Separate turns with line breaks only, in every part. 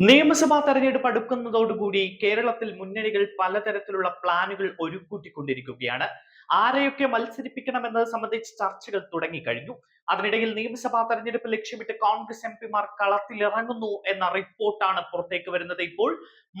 നിയമസഭാ തെരഞ്ഞെടുപ്പ് അടുക്കുന്നതോടുകൂടി കേരളത്തിൽ മുന്നണികൾ പലതരത്തിലുള്ള പ്ലാനുകൾ ഒരുക്കൂട്ടിക്കൊണ്ടിരിക്കുകയാണ് ആരെയൊക്കെ മത്സരിപ്പിക്കണമെന്നത് സംബന്ധിച്ച് ചർച്ചകൾ തുടങ്ങിക്കഴിഞ്ഞു. അതിനിടയിൽ നിയമസഭാ തെരഞ്ഞെടുപ്പ് ലക്ഷ്യമിട്ട് കോൺഗ്രസ് എം പിമാർ കളത്തിലിറങ്ങുന്നു എന്ന റിപ്പോർട്ടാണ് പുറത്തേക്ക് വരുന്നത്. ഇപ്പോൾ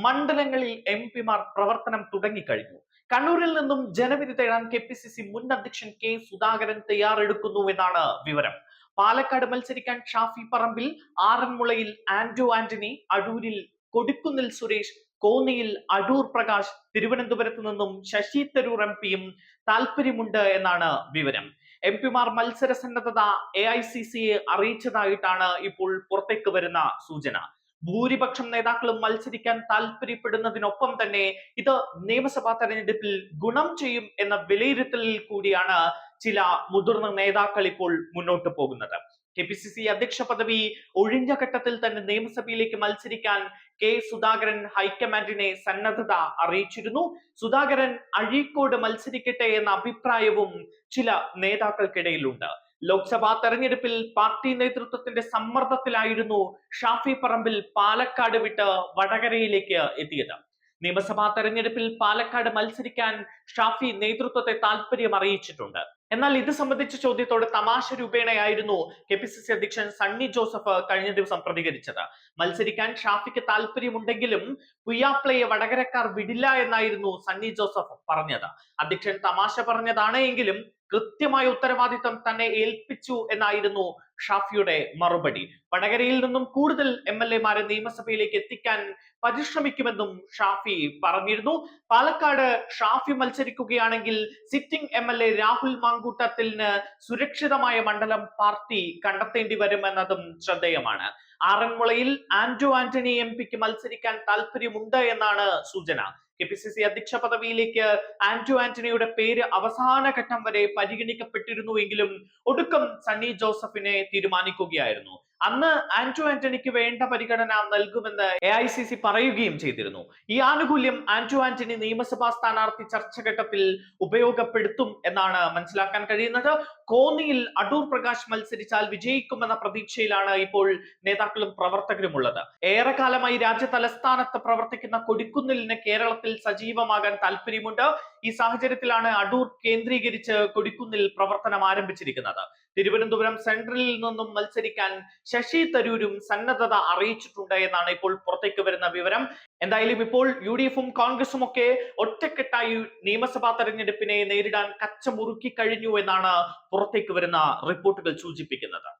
മണ്ഡലങ്ങളിൽ എം പിമാർ പ്രവർത്തനം തുടങ്ങിക്കഴിഞ്ഞു. കണ്ണൂരിൽ നിന്നും ജനവിധി തേടാൻ കെ പി സി സി മുൻ അധ്യക്ഷൻ കെ സുധാകരൻ തയ്യാറെടുക്കുന്നു എന്നാണ് വിവരം. പാലക്കാട് മത്സരിക്കാൻ ഷാഫി പറമ്പിൽ ആറന്മുളയിൽ ആന്റോ ആന്റണി അടൂരിൽ കൊടിക്കുന്നിൽ സുരേഷ് കോന്നിയിൽ അടൂർ പ്രകാശ് തിരുവനന്തപുരത്ത് നിന്നും ശശി തരൂർ എം പിയും താല്പര്യമുണ്ട് എന്നാണ് വിവരം. എം പിമാർ മത്സര സന്നദ്ധത എ ഐ സി സിയെ അറിയിച്ചതായിട്ടാണ് ഇപ്പോൾ പുറത്തേക്ക് വരുന്ന സൂചന. ഭൂരിപക്ഷം നേതാക്കളും മത്സരിക്കാൻ താല്പര്യപ്പെടുന്നതിനൊപ്പം തന്നെ ഇത് നിയമസഭാ തെരഞ്ഞെടുപ്പിൽ ഗുണം ചെയ്യും എന്ന വിലയിരുത്തലിൽ കൂടിയാണ് ചില മുതിർന്ന നേതാക്കൾ ഇപ്പോൾ മുന്നോട്ട് പോകുന്നത്. കെ പി സി സി അധ്യക്ഷ പദവി ഒഴിഞ്ഞ ഘട്ടത്തിൽ തന്നെ നിയമസഭയിലേക്ക് മത്സരിക്കാൻ കെ സുധാകരൻ ഹൈക്കമാൻഡിനെ സന്നദ്ധത അറിയിച്ചിരുന്നു. സുധാകരൻ അഴീക്കോട് മത്സരിക്കട്ടെ എന്ന അഭിപ്രായവും ചില നേതാക്കൾക്കിടയിലുണ്ട്. ലോക്സഭാ തെരഞ്ഞെടുപ്പിൽ പാർട്ടി നേതൃത്വത്തിന്റെ സമ്മർദ്ദത്തിലായിരുന്നു ഷാഫി പറമ്പിൽ പാലക്കാട് വിട്ട് വടകരയിലേക്ക് എത്തിയത്. നിയമസഭാ തെരഞ്ഞെടുപ്പിൽ പാലക്കാട് മത്സരിക്കാൻ ഷാഫി നേതൃത്വത്തെ താല്പര്യം അറിയിച്ചിട്ടുണ്ട്. എന്നാൽ ഇത് സംബന്ധിച്ച ചോദ്യത്തോട് തമാശ രൂപേണയായിരുന്നു കെ പി സി സി അധ്യക്ഷൻ സണ്ണി ജോസഫ് കഴിഞ്ഞ ദിവസം പ്രതികരിച്ചത്. മത്സരിക്കാൻ ഷാഫിക്ക് താല്പര്യമുണ്ടെങ്കിലും പുയ്യാപ്ലയെ വടകരക്കാർ വിടില്ല എന്നായിരുന്നു സണ്ണി ജോസഫ് പറഞ്ഞത്. അധ്യക്ഷൻ തമാശ പറഞ്ഞതാണ് എങ്കിലും കൃത്യമായ ഉത്തരവാദിത്തം തന്നെ ഏൽപ്പിച്ചു എന്നായിരുന്നു ഷാഫിയുടെ മറുപടി. വടകരയിൽ നിന്നും കൂടുതൽ എം എൽ എമാരെ നിയമസഭയിലേക്ക് എത്തിക്കാൻ പരിശ്രമിക്കുമെന്നും ഷാഫി പറഞ്ഞിരുന്നു. Palakkad Shafi മത്സരിക്കുകയാണെങ്കിൽ sitting M L A Rahul മാങ്കൂട്ടത്തിന് സുരക്ഷിതമായ മണ്ഡലം പാർട്ടി കണ്ടെത്തേണ്ടി വരുമെന്നതും ശ്രദ്ധേയമാണ്. ആറന്മുളയിൽ ആന്റോ ആന്റണി എം പിക്ക് മത്സരിക്കാൻ താല്പര്യമുണ്ട് എന്നാണ് സൂചന. കെ പി സി സി അധ്യക്ഷ പദവിയിലേക്ക് ആന്റോ ആന്റണിയുടെ പേര് അവസാന ഘട്ടം വരെ പരിഗണിക്കപ്പെട്ടിരുന്നുവെങ്കിലും ഒടുക്കം സണ്ണി ജോസഫിനെ തീരുമാനിക്കുകയായിരുന്നു. അന്ന് ആന്റോ ആന്റണിക്ക് വേണ്ട പരിഗണന നൽകുമെന്ന് എ ഐ സി സി പറയുകയും ചെയ്തിരുന്നു. ഈ ആനുകൂല്യം ആന്റോ ആന്റണി നിയമസഭാ സ്ഥാനാർത്ഥി ചർച്ചഘട്ടത്തിൽ ഉപയോഗപ്പെടുത്തും എന്നാണ് മനസ്സിലാക്കാൻ കഴിയുന്നത്. കോന്നിയിൽ അടൂർ പ്രകാശ് മത്സരിച്ചാൽ വിജയിക്കുമെന്ന പ്രതീക്ഷയിലാണ് ഇപ്പോൾ നേതാക്കളും പ്രവർത്തകരും ഉള്ളത് ഏറെക്കാലമായി രാജ്യ തലസ്ഥാനത്ത് പ്രവർത്തിക്കുന്ന കൊടിക്കുന്നിലിന് കേരളത്തിൽ സജീവമാകാൻ താല്പര്യമുണ്ട്. ഈ സാഹചര്യത്തിലാണ് അടൂർ കേന്ദ്രീകരിച്ച് കൊടിക്കുന്നിൽ പ്രവർത്തനം ആരംഭിച്ചിരിക്കുന്നത്. തിരുവനന്തപുരം സെൻട്രലിൽ നിന്നും മത്സരിക്കാൻ ശശി തരൂരും സന്നദ്ധത അറിയിച്ചിട്ടുണ്ട് എന്നാണ് ഇപ്പോൾ പുറത്തേക്ക് വരുന്ന വിവരം. എന്തായാലും ഇപ്പോൾ യു ഡി എഫും കോൺഗ്രസും ഒക്കെ ഒറ്റക്കെട്ടായി നിയമസഭാ തെരഞ്ഞെടുപ്പിനെ നേരിടാൻ കച്ചമുറുക്കി കഴിഞ്ഞു എന്നാണ് പുറത്തേക്ക് വരുന്ന റിപ്പോർട്ടുകൾ സൂചിപ്പിക്കുന്നത്.